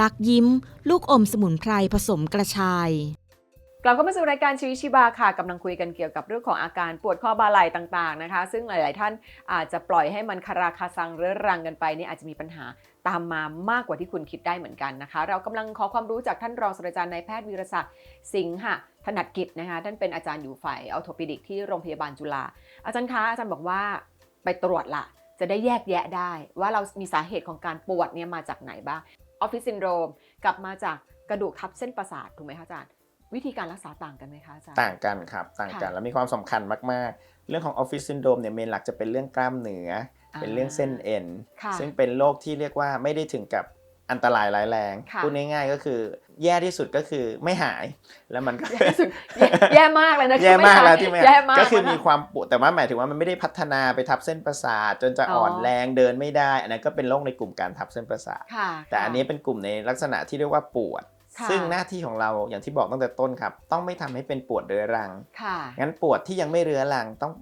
ลักยิ้ม ลูกอมสมุนไพรผสมกระชายกลับเข้ามาสู่รายการชีวิตชิบาค่ะกำลังคุยกันเกี่ยวกับเรื่องของอาการปวดข้อบ่าไหล่ต่างๆนะคะ ซึ่งหลาย ๆ ท่านอาจจะปล่อยให้มันคาราคาซังเรื้อรังกันไปนี่อาจจะมีปัญหาตามมามากกว่าที่คุณคิดได้เหมือนกันนะคะ เรากำลังขอความรู้จากท่านรองศาสตราจารย์นายแพทย์วีรศักดิ์สิงหะถนัดกิจนะคะท่านเป็นอาจารย์อยู่ฝ่ายอัลโทปิดิกที่โรงพยาบาลจุฬาอาจารย์คะอาจารย์บอกว่าไปตรวจละจะได้แยกแยะได้ว่าเรามีสาเหตุของการปวดเนี่ยมาจากไหนบ้าง ออฟฟิศซินโดรมกลับมาจากกระดูกทับเส้นประสาทถูกไหมคะอาจารย์ วิธีการรักษาต่างกันไหมคะอาจารย์ ต่างกันครับ ต่างกันค่ะแล้วมีความสำคัญมาก ๆ เรื่องของออฟฟิศซินโดรมเนี่ยเมนหลักจะเป็นเรื่องกล้ามเนื้อออ่าเป็นเรื่องเส้นเอ็นค่ะซึ่งเป็นโรคที่เรียกว่าไม่ได้ถึงกับ อันตรายร้ายแรงค่ะพูดง่ายๆก็คือ แย่ที่สุดก็คือไม่หายแล้วมันก็แย่ที่สุดแย่แย่มากเลยนะแย่มากไใช่แล้วที่ไม่แย่มากก็คือมีนะความปวดแต่ว่าหมายถึงว่ามันไม่ได้พัฒนาไปทับเส้นประสาทจนจะอ๋ออ่อ่อนแรงเดินไม่ได้ อันนั้นก็เป็นโรคในกลุ่มการทับเส้นประสาทค่ะแต่อันนี้เป็นกลุ่มในลักษณะที่เรียกว่าปวดค่ะซึ่งหน้าที่ของเราอย่างที่บอกตั้งแต่ต้นครับ ต้องไม่ทำให้เป็นปวดเรื้อรังค่ะงั้นปวดที่ยังไม่เรื้อรังต้อง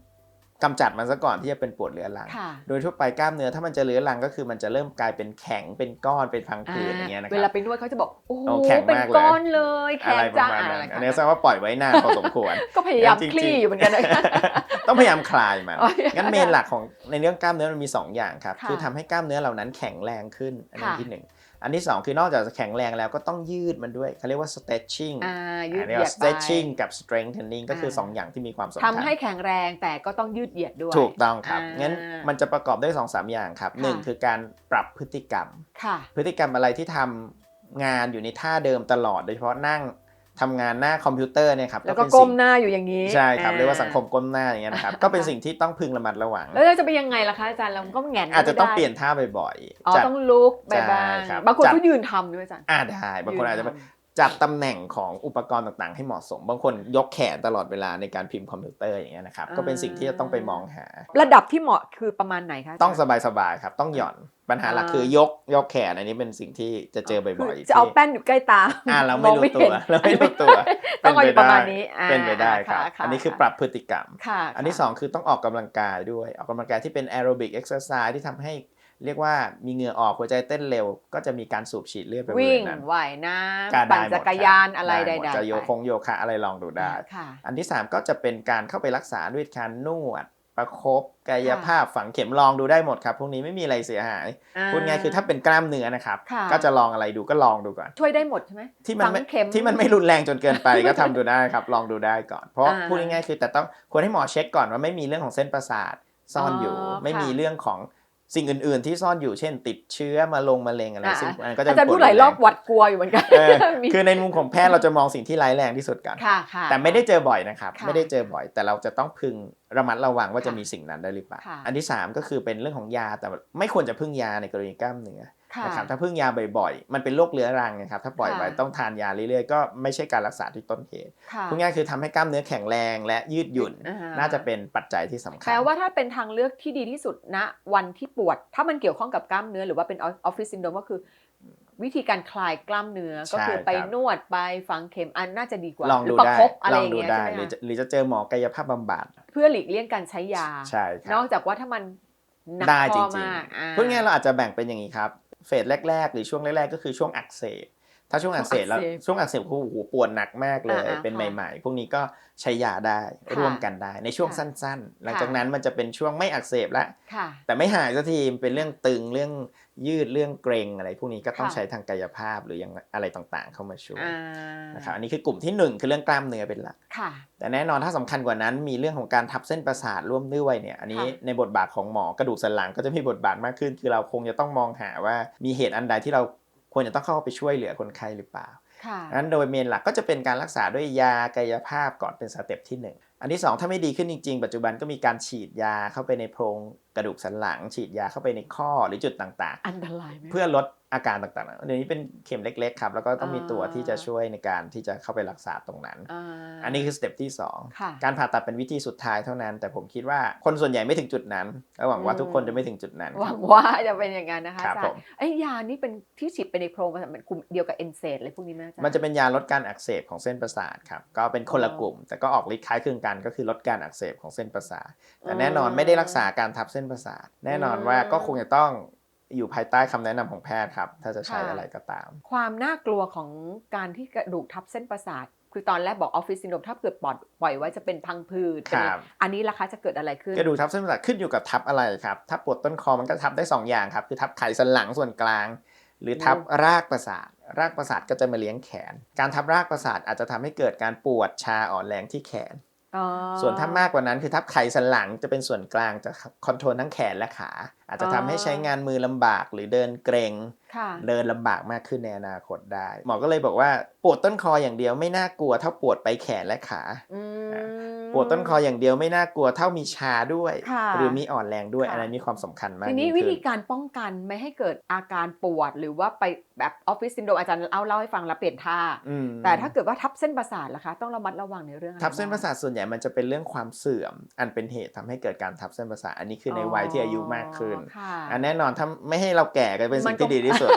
กำจัดมันซะก่อนที่จะเป็นปวดเรื้อรังค่ะโดยทั่วไปกล้ามเนื้อถ้ามันจะเรื้อรังก็คือมันจะเริ่มกลายเป็นแข็งเป็นก้อนเป็นพังผืดอย่างเงี้ยนะคเวรัลาบไปนวดเขาจะบอกโอ้โหโอ้แข็งเป็นมากเลยก้อนเลยอะแข็งไรประจ้ามาณอะไรนั้นค่ะอันนี้แสดงว่าปล่อยไว้นานพอสมควร ก็พยายามจริงๆคลี่อยู่เหมือนกันนะต้องพยายามคลายมันอ๋องั้นเมนหลักของในเรื่องกล้ามเนื้อมันมี 2 อย่างครับค่ะคือทำให้กล้ามเนื้อเหล่านั้นแข็งแรงขึ้น อันนี้ค่ะที่หนึ่ง อันที่ 2 คือนอกจากจะแข็งแรงแล้วก็ต้องยืดมันด้วยเขาเรียกว่า stretching อ่ายืดอันนี้เหยียดว่าไป stretching กับ strengthening ก็คืออ่า2อย่างที่มีความสำคัญทำให้แข็งแรงแต่ก็ต้องยืดเหยียดด้วย ถูกต้องครับอ่างั้งั้นมันจะประกอบด้วย2อสอย่างครับค่ะหนึ่งคือการปรับพฤติกรรมค่ะพฤติกรรมอะไรที่ทำงานอยู่ในท่าเดิมตลอด โดยเฉพาะนั่ง ทำงานหน้าคอมพิวเตอร์เนี่ยครับแล้วก็เป็นก้สิ่มงหน้าอยู่อย่างนี้ใช่ครับอ่เรียกว่าสังคมก้มหน้าอย่างเงี้ยนะครับก็เป็นสิ่งที่ต้องพึงระมัดระวัง แล้วเราจะไปยังไงล่ะคะอาจารย์เราก็แหงนอาจจะต้องไม่ได้เปลี่ยนท่าบ่อยอ๋อๆจัดต้องลุกไปใช่บ้างครับบางคนจัดก็ยืนทำด้วยอาจารย์อ่าได้บางคนอาจจะยืทำ จัดตำแหน่งของอุปกรณ์ต่างๆ ให้เหมาะสม บางคนยกแขนตลอดเวลาในการพิมพ์คอมพิวเตอร์อย่างเงี้ยนะครับอ่าก็เป็นสิ่งที่จะต้องไปมองหา ระดับที่เหมาะคือประมาณไหนคะาจารย์ต้องสบายๆครับต้องหย่อนปัญหาหลักอ่าคือยกยกแขนอันนี้เป็นสิ่งที่จะเจอบ่อยคืๆจะเอาที่แป้นอยู่ใกล้ตาอ่าเราไม่รู้องตัวห็นเราไม่รู้ตัวต้องเอาอยู่ประมาณนี้อ่าเป็นไปได้ครับะะอันนี้คือปรับพฤติกรรมค่ะอันที่ 2 คือต้องออกกำลังกายด้วย ออกกำลังกายที่เป็นแอโรบิกเอ็กซ์ไซส์ที่ทำให้ เรียกว่ามีเหงื่อออกหัวใจเต้นเร็ว ก็จะมีการสูบฉีดเลือดไปบริวิ่เวงณนั้นว่ายน้ก็ำปั่นได้หมดจักรยานอะไรหใดมๆจะโยไปคงโยคะอะไรลองดูได้ค่ะอันที่ 3 ก็จะเป็นการเข้าไปรักษาด้วยการนวดประคบกายภาพฝังเข็มลองดูได้หมดครับ พวกนี้ไม่มีอะไรเสียหายพูดง่ายคือถ้าเป็นกล้ามเนื้อนะครับค่ะก็จะลองอะไรดูก็ลองดูก่อน ช่วยได้หมดใช่ไหมที่มันฝังไม่เข็มที่มันไม่รุนแรงจนเกินไปก็ทำดูได้ครับ ลองดูได้ก่อน เพราะอ่าพูดง่ายๆคือแต่ต้องควรให้หมอเช็คก่อนว่าไม่มีเรื่องของเส้นประสาทซ่อนอยู่อ๋อไม่มีค่ะเรื่องของ สิ่งอื่น ๆ ที่ซ่อนอยู่เช่น ติดเชื้อมาลงมะเร็งอะไรอ่าซึ่งมันก็จะอาจารย์ปวพูดหลายรอบแหวัดกลัวอยู่เหมือนกันเออมีคือในมุมของแพทย์เราจะมองสิ่งที่ร้ายแรงที่สุดก่อนค่ะค่ะแต่ไม่ได้เจอบ่อยนะครับค่ะไม่ได้เจอบ่อย แต่เราจะต้องพึงระมัดระวังว่าค่ะจะมีสิ่งนั้นได้หรือเปล่าค่ะอันที่ 3 ก็คือเป็นเรื่องของยาแต่ไม่ควรจะพึ่งยาในกรณีกล้ามเนื้อค่ะ นะครับถ้าพึ่งยาบ่อยๆ มันเป็นโรคเรื้อรังนะครับถ้าปล่อยไว้ค่ะต้องทานยาเรื่อยๆก็ไม่ใช่การรักษาที่ต้นเหตุค่ะพูดง่ายๆคือทำให้กล้ามเนื้อแข็งแรงและยืดหยุ่นอ่าฮะน่าจะเป็นปัจจัยที่สำคัญแปลว่าถ้าเป็นทางเลือกที่ดีที่สุดณวันที่ปวด ถ้ามันเกี่ยวข้องกับกล้ามเนื้อหรือว่าเป็นออฟฟิศซินโดรมก็คือวิธีการคลายกล้ามเนื้อก็คือใช่ไปครับนวดไปฝังเข็มอันน่าจะดีกว่าลองหรืดูประได้คบอะไรลอองย่างดูเงี้ยได้ใช่ไหมหรือคะจะหรือจะเจอหมอกายภาพบำบัด เพื่อหลีกเลี่ยงการใช้ยาใช่ครับนอกจากว่าถ้ามันหนักได้คจอริงมากอ่าๆพูดง่ายๆเราอาจจะแบ่งเป็นอย่างนี้ครับ เฟสแรก ๆ หรือช่วงแรก ๆ ก็คือช่วงอักเสบ ถ้าช่วงอักเสบแล้วช่ช่ววงงอัอักกเสเสบบโอ้โหปวดหนักมากเลยอ่าๆเป็นค่ะใหม่ ๆ พวกนี้ก็ใช้ยาได้ค่ะร่วมกันได้ในช่วงค่ะสั้น ๆ หลังค่ะจากนั้นมันจะเป็นช่วงไม่อักเสบแล้วค่ะแต่ไม่หายสักทีเป็นเรื่องตึงเรื่องยืดเรื่องเกรงอะไร พวกนี้ก็ต้องค่ะใช้ทางกายภาพหรือยังอะไรต่างๆ เข้ามาช่วยอ่านะครับอันนี้คือกลุ่มที่หนึ่งคือเรื่องกล้ามเนื้อเป็นหลักค่ะแต่แน่นอนถ้าสำคัญกว่านั้น มีเรื่องของการทับเส้นประสาทร่วมด้วยเนี่ยอันนี้ค่ะในบทบาทของหมอกระดูกสันหลังก็จะมีบทบาทมากขึ้น คือเราคงจะต้องมองหาว่ามีเหตุอันใดที่เรา ควรจะต้องเข้าไปช่วยเหลือคนไข้หรือเปล่าค่ะนั้นโดยเมนหลักก็จะเป็นการรักษาด้วยยากายภาพก่อนเป็นสเต็ปที่หนึ่งอันที่สองถ้าไม่ดีขึ้นจริงๆ ปัจจุบันก็มีการฉีดยาเข้าไปในโพรงกระดูกสันหลัง ฉีดยาเข้าไปในข้อหรือจุดต่างอันตรายไหมๆเพื่อลด อาการต่างๆเดี๋ยวนี้เป็นเข็มเล็กๆครับ แล้วก็ต้องมีตัวอ่าที่จะช่วยในการที่จะเข้าไปรักษาตรงนั้นอ่าอันนี้คือสเต็ปที่ค่ะ2การผ่าตัดเป็นวิธีสุดท้ายเท่านั้น แต่ผมคิดว่าคนส่วนใหญ่ไม่ถึงจุดนั้นก็หวังว่าอืมทุกคนจะไม่ถึงจุดนั้น หวังว่าจะเป็นอย่างนั้นนะคะครับอาจารผย์มไอ้ยานี่เป็นที่ฉีดไปในโพรงมันเป็นกลุ่มเดียวกับเอนเซดอะไรพวกนี้ไหมอาจารย์มันจะเป็นยาลดการอักเสบของเส้นประสาทครับ ก็เป็นคนละอ๋อกลุ่ม แต่ก็ออกฤทธิ์คล้ายคลึงกันก็คือลดการอักเสบของเส้นประสาท แต่อืมแน่นอนไม่ได้รักษาการทับเส้นประสาท แน่นอนว่าอืมก็คงจะต้อง อยู่ภายใต้คำแนะนำของแพทย์ครับ ถ้าจะใช้ค่ะอะไรก็ตาม ความน่ากลัวของการที่กระดูกทับเส้นประสาท คือตอนแรกบอกออฟฟิศซินโดรมถ้าเกิดปล่อยปล่อยไว้จะเป็นพังผืดเป็นครับอันนี้ล่ะคะจะเกิดอะไรขึ้น กระดูกทับเส้นประสาทขึ้นอยู่กับทับอะไรครับ ถ้าปวดต้นคอมันก็ทับได้ 2 อย่างครับ คือทับไขสันหลังส่วนกลาง หรือทับรากประสาท รากประสาทก็จะมาเลี้ยงแขน การทับรากประสาทอาจจะทำให้เกิดการปวดชาอ่อนแรงที่แขนอ๋อ ส่วนถ้ามากกว่านั้นคือทับไขสันหลังจะเป็นส่วนกลางจะคอนโทรลทั้งแขนและขา อาจจะทำให้ใช้งานมือลำบากหรือเดินเกรงค่ะเดินลำบากมากขึ้นในอนาคตได้ หมอก็เลยบอกว่าปวดต้นคออย่างเดียวไม่น่ากลัวเท่าปวดไปแขนและขาอืมป วดต้นคออย่างเดียวไม่น่ากลัวเท่ามีชาด้วยค่ะหรือมีอ่อนแรงด้วยค่ะอันนั้นมีความสำคัญมากทีนี้ยิ่งวิขึ้ธีการป้องกันไม่ให้เกิดอาการปวดหรือว่าไปแบบออฟฟิศซินโดรมอาจารย์เอาเล่าให้ฟังแล้วเปลี่ยนท่าอืมแต่ถ้าเกิดว่าทับเส้นประสาทล่ะคะ ต้องระมัดระวังในเรื่องอไทับเส้นประสาทส่วนใหญ่มันจะเป็นเรื่องความเสื่อม อันเป็นเหตุทำให้เกิดการทับเส้นประสาทอันนี้คือในวัยที่อายุมากขึ้นค่ะอันแน่นอนถ้าไม่ให้เราแก่ก็เป็นสิ่งมันก็ที่ดีที่สุด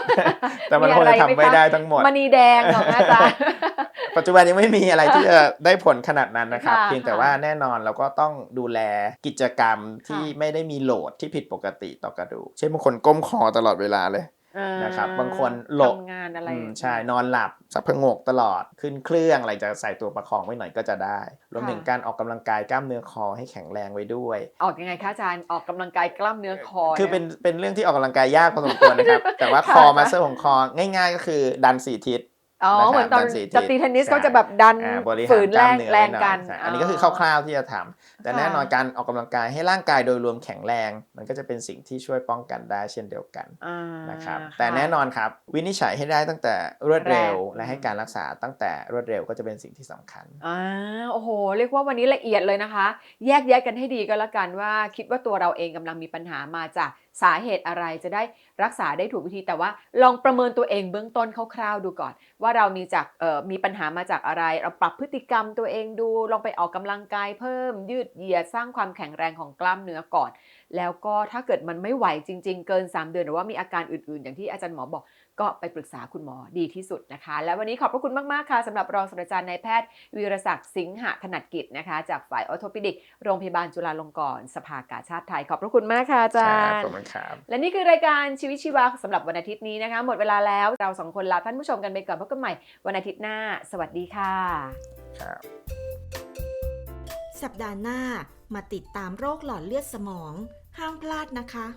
แต่มันมีคงอะไรจะทำไหมไม่คะได้ทั้งหมดมณีแดงของอาจารย์ ปัจจุบันยังไม่มีอะไรที่จะได้ผลขนาดนั้นนะครับ ค่ะเพียงแต่ค่ะว่าแน่นอนเราก็ต้องดูแลกิจกรรมที่ค่ะไม่ได้มีโหลดที่ผิดปกติต่อกระดูกเช่นบางคนก้มคอตลอดเวลาเลย นะครับบางคนหลบ ทำงานอะไรอืมใช่นอนหลับสับพงกตลอดขึ้นเครื่องอะไรจะใส่ตัวประคองไว้หน่อยก็จะได้ รวมถึงการออกกำลังกายกล้ามเนื้อคอให้แข็งแรงไว้ด้วย ออกยังไงคะอาจารย์ออกกำลังกายกล้ามเนื้อคอ คือเป็นยเป็นเรื่องที่ออกกำลังกายยากพอสมควรนะครับ แต่ว่าค่ะคอมาเซอร์ของคอง่าย ๆ ก็คือดันสี่ทิศ อ๋อนะครับเหมือนตอนดันสี่ทิศจะตีเทนนิสใช่เขาจะแบบดันอ่าบริหาฝืรนกแรล้ามงเนื้อแรงไว้หน่อยกันใช่อันนี้ก็คือคร่าวๆที่จะทำแต่แน่นอนการออกกำลังกายให้ร่างกายโดยรวมแข็งแรง มันก็จะเป็นสิ่งที่ช่วยป้องกันได้เช่นเดียวกันอ่านะครับค่ะแต่แน่นอนครับวินิจฉัยให้ได้ตั้งแต่รวดเร็วแรกและให้การรักษาตั้งแต่รวดเร็วก็จะเป็นสิ่งที่สำคัญอ่าโอ้โห เรียกว่าวันนี้ละเอียดเลยนะคะ แยกแยะกันให้ดีก็แล้วกันว่าคิดว่าตัวเราเองกำลังมีปัญหามาจาก สาเหตุอะไรจะได้รักษาได้ถูกวิธีแต่ว่าลองประเมินตัวเองเบื้องต้นคร่าวๆดูก่อน ว่าเรามีจากมีปัญหามาจากอะไร เราปรับพฤติกรรมตัวเองดู ลองไปออกกำลังกายเพิ่มยืดเหยียดสร้างความแข็งแรงของกล้ามเนื้อก่อน แล้วก็ถ้าเกิดมันไม่ไหวจริง ๆ เกิน 3 เดือนหรือว่ามีอาการอื่นๆ อย่างที่อาจารย์หมอบอก ก็ไปปรึกษาคุณหมอดีที่สุดนะคะ และวันนี้ขอบพระคุณมาก ๆ ค่ะสำหรับรองศาสตราจารย์นายแพทย์วีรศักดิ์สิงหะถนัดกิจนะคะ จากฝ่ายออโทปิดิก โรงพยาบาลจุฬาลงกรณ์สภากาชาติไทย ขอบพระคุณมากค่ะอาจาครับรย์ขอบคุณครับ และนี่คือรายการชีวิตชีวาสำหรับวันอาทิตย์นี้นะคะ หมดเวลาแล้วเราสองคนลาท่านผู้ชมกันไปก่อนพบกันใหม่วันอาทิตย์หน้า สวัสดีค่ะครับสัปดาห์หน้ามาติดตามโรคหลอดเลือดสมอง ห้ามพลาดนะคะ